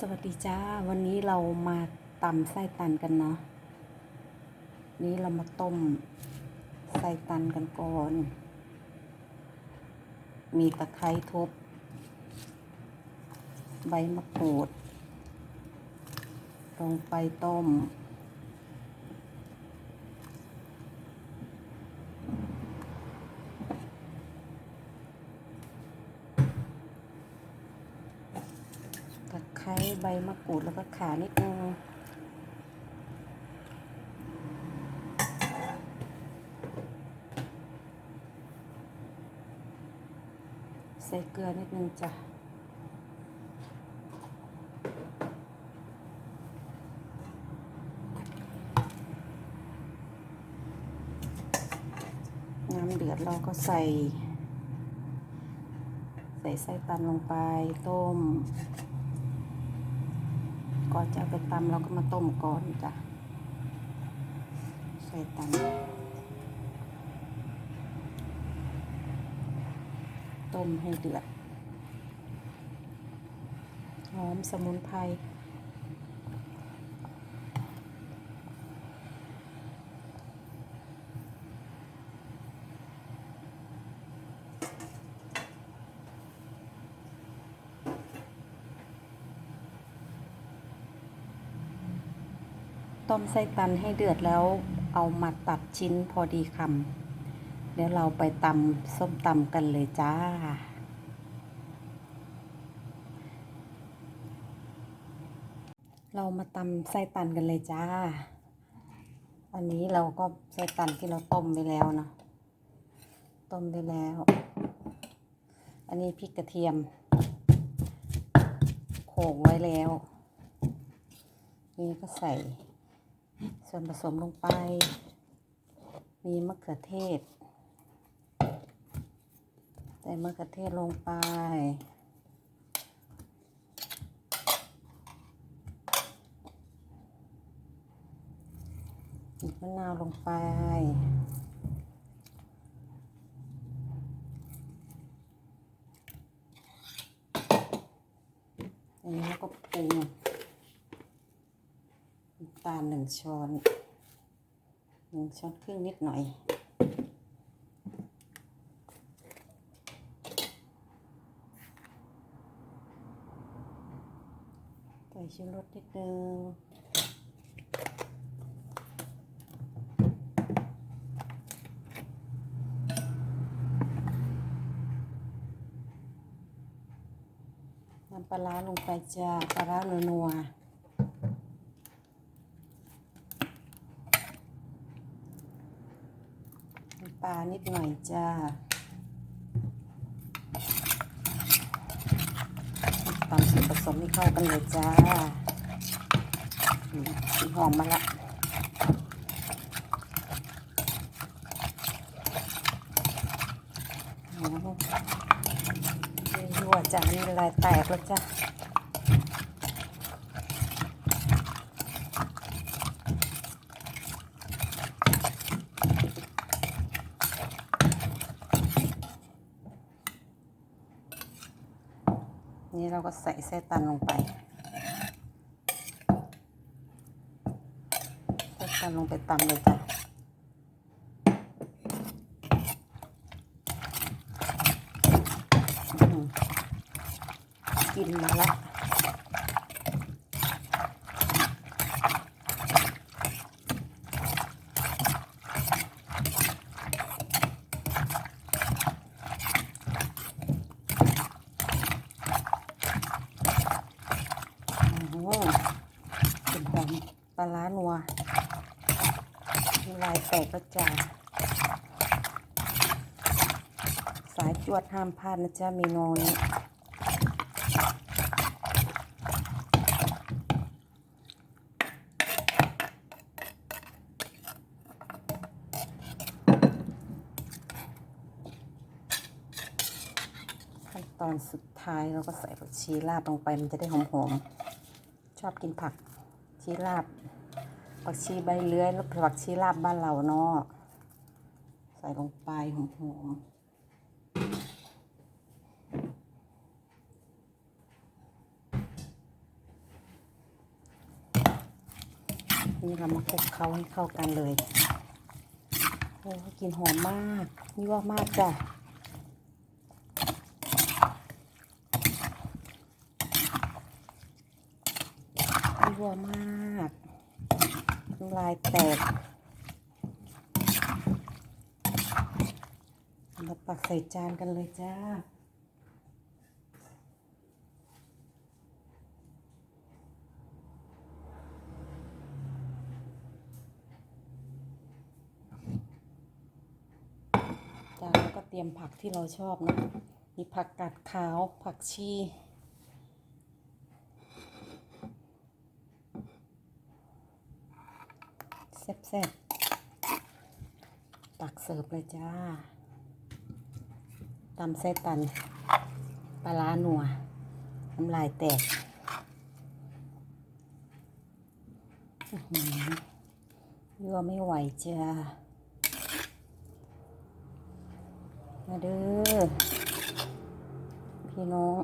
สวัสดีจ้า วันนี้เรามาตำไส้ตันกันเนาะนี้เรามาต้มไส้ตันกันก่อน มีตะไคร้ทุบ ใบมะกรูด ลงไปต้ม คร้ใบมะกรูดแล้วก็ขานิดนึงใส่เกลือนิดนึงจ้ะน้ำเดือดเราก็ใส่ ใส่ไส้ตันลงไปต้ม ก่อนจะเอาไปตำเราก็มาต้มก่อนจ้ะใส่ตันต้มให้เดือดหอมสมุนไพร ต้มไส้ตันให้เดือดแล้วเอามาตัดชิ้นพอดีคำเดี๋ยวเราไปตำส้มตำกันเลยจ้า เรามาตำไส้ตันกันเลยจ้า อันนี้เราก็ไส้ตันที่เราต้มไปแล้วเนาะต้มไปแล้ว อันนี้พริกกระเทียมโขลกไว้แล้ว นี่ก็ใส่ ส่วนผสมลงไป มีมะเขือเทศ ใส่มะเขือเทศลงไปบีบมะนาวลงไปอันนี้แล้วก็ปรุง ตาลหนึ่งช้อนหนึ่งช้อนครึ่งนิดหน่อย ใส่ชูรสนิดนึงน้ำปลาร้าลงไปจ้าปลาร้านัวๆ น้ำป ลานิดหน่อยจ้าตามส่วนผสมให้เข้ากันเลยจ้าหอมมาละยั่วจ้านี่ลายแตกแล้วจ้า นี่เราก็ใส่ไส้ตันลงไปไส้ตันลงไปตำเลยจ้ะกินมาละโอ้โหเป็นหอม ปลาร้านัวลายแตกแล้วจ้าสายจวดห้ามพลาดนะจ๊ะเมนูนี้ขั้นตอนสุดท้ายเราก็ใส่ผักชีลาบลงไปมันจะได้หอมๆ ชอบกินผัก ชีลาบผักชีใบเลื้อยแล้วผักชีลาบบ้านเราเนาะใส่ลงไปหอมๆนี่เรามาคลุกเขาให้เข้ากันเลย โอ้กินหอมมากนี่ว่ามากจ้ะ ยั่วมากลายแตกมาตักใส่จานกันเลยจ้าจานแล้วก็เตรียมผักที่เราชอบนะ มีผักกาดขาว ผักชี แซ่บๆตักเสิร์ฟเลยจ้าตำไส้ตัน ปลาร้าหนัว น้ำลายแตกหือยั่วไม่ไหวจ้ามาเด้อพี่น้อง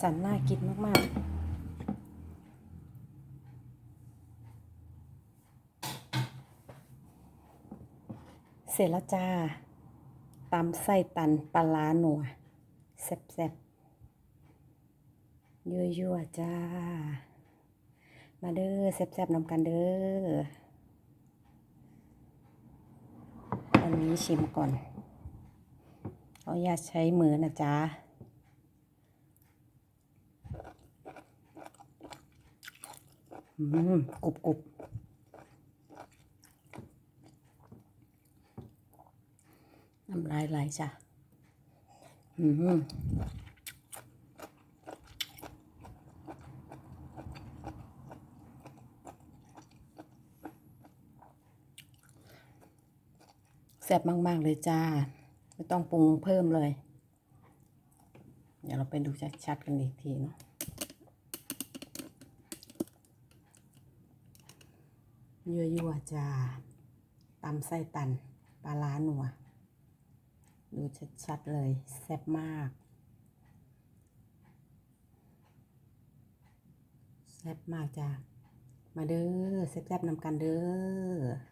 สันน่ากินมาก ๆเสร็จแล้วจ้าตำไส้ตันปลาหนัวแซ่บๆยั่วๆจ้า มาเด้อแซ่บๆนำกันเด้อ อันนี้ชิมก่อน เอาอย่าใช้มือนะจ๊ะอืม กรุบกรุบน้ำลายไหลจ้ะ อืมแซ่บมาก ๆ เลยจ้า ไม่ต้องปรุงเพิ่มเลย เดี๋ยวเราไปดูชัด ๆ กันอีกทีเนาะ ยั่วๆจ้าตำไส้ตัน ปลาล้าหนัว ดูชัด ๆ เลย แซ่บมาก แซ่บมากจ้ามาเด้อแซ่บๆนำกันเด้อ